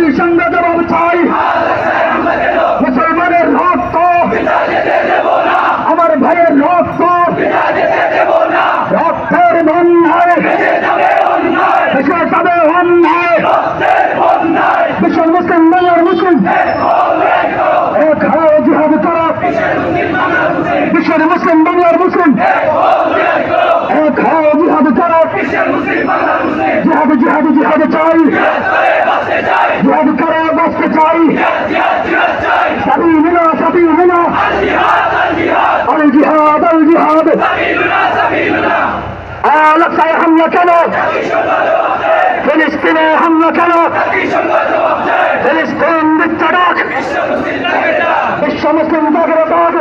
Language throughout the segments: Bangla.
জাতির সঙ্গে জবাব মাদ্রাসায় হামলা কেন ফিলিস্তিনে হামলা কেন ফিলিস্তিন বিশ্বমুসলিম দাগের দাগ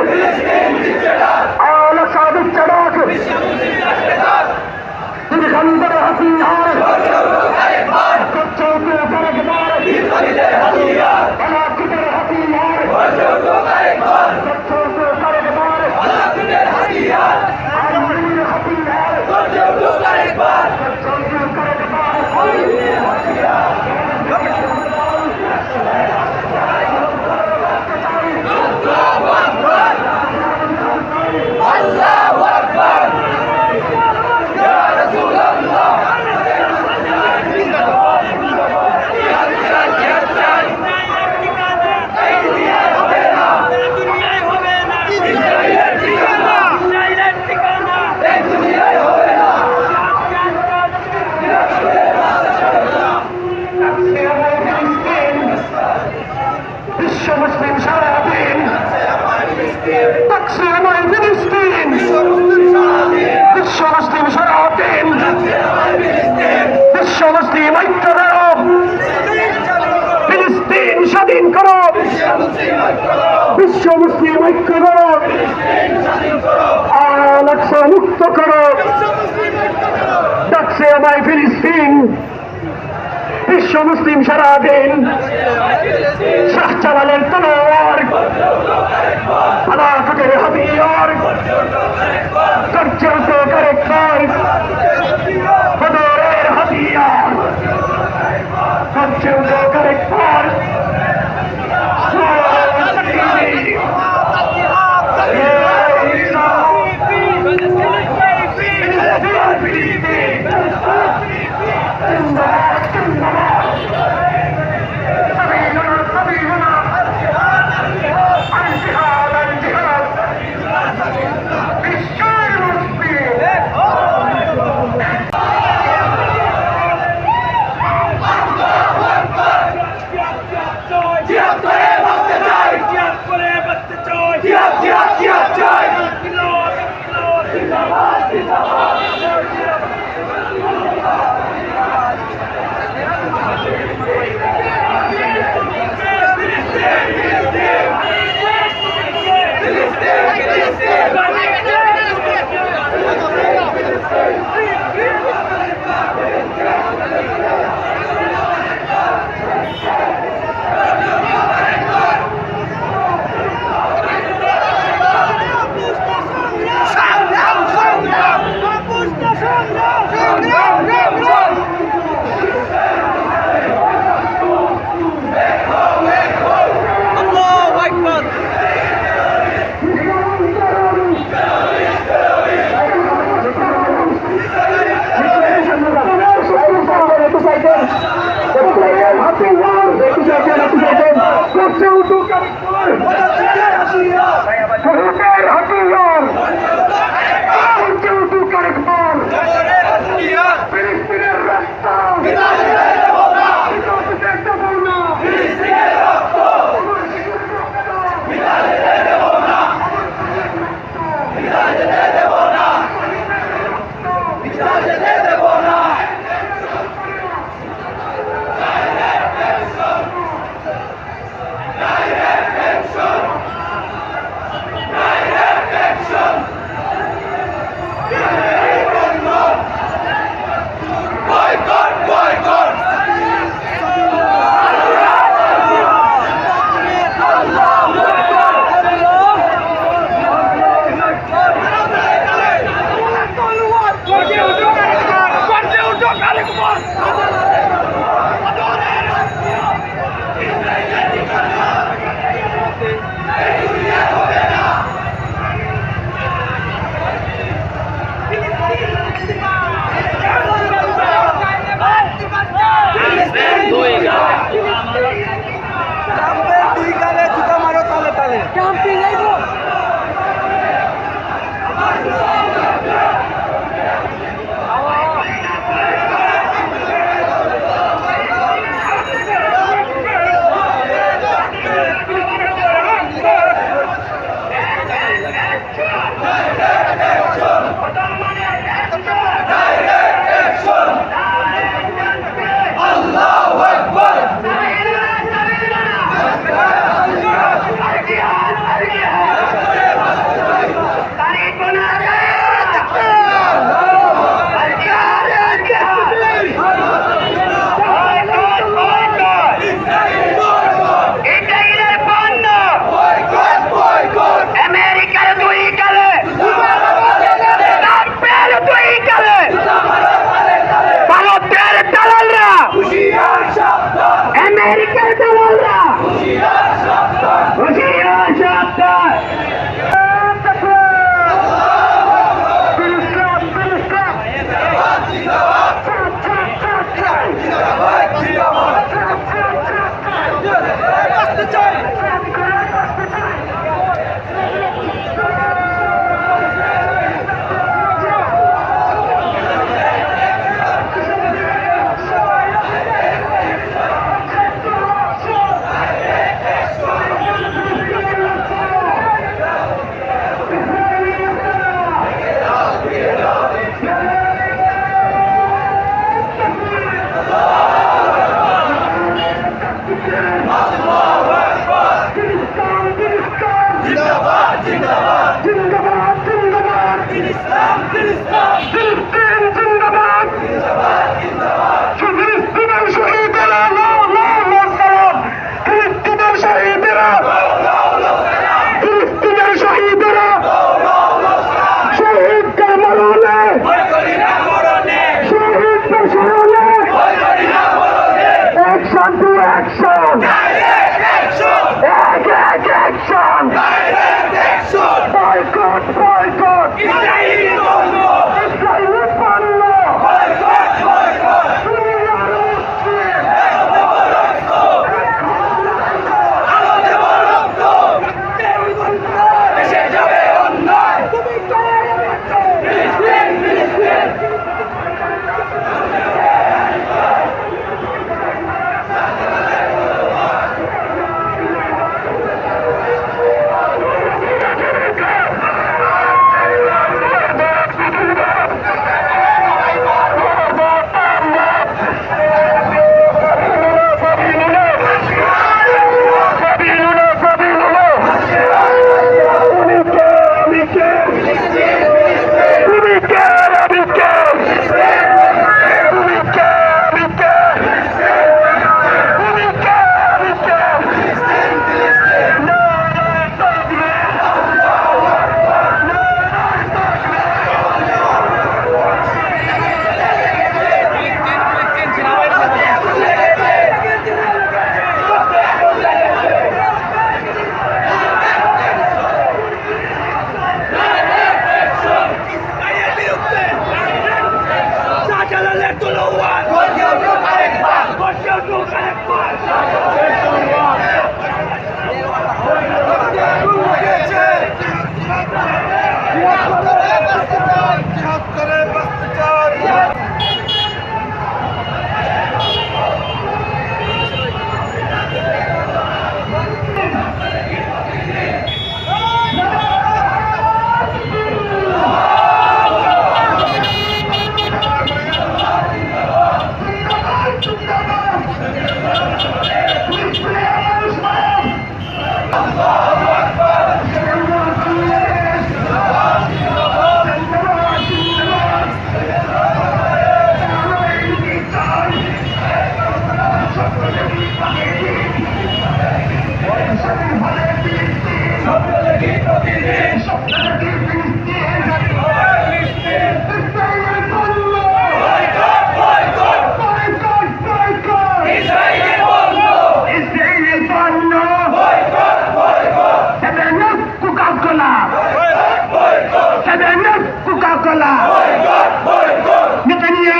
দিন স্বাধীন করো বিশ্ব মুসলিম ঐক্য করো মুক্ত করো ডাকছে আমায় ফিলিস্তিন। বিশ্ব মুসলিম সারা দিন শাহ চালালের তলোয়ার আলা হাতিয়ার করছে character.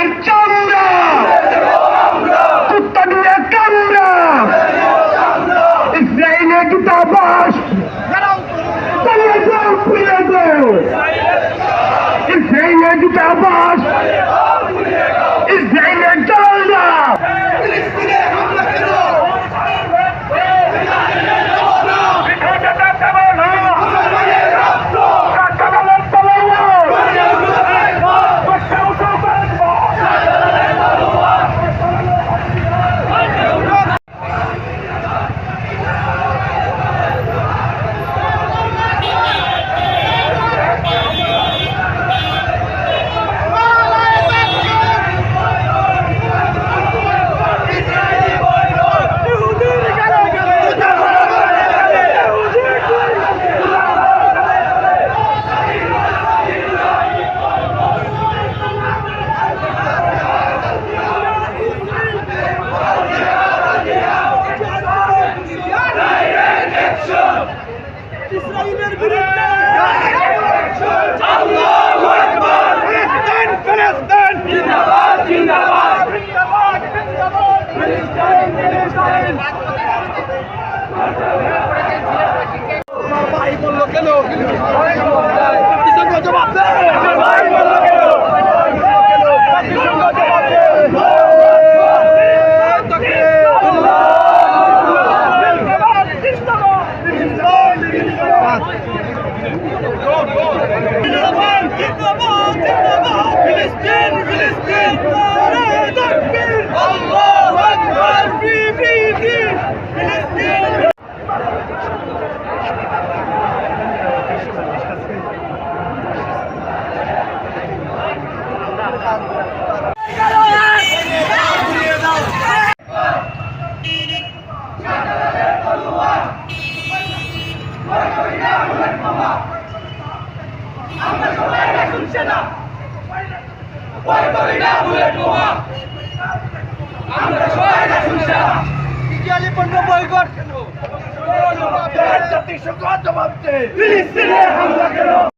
Church. Filistin, Filistin, Filistin.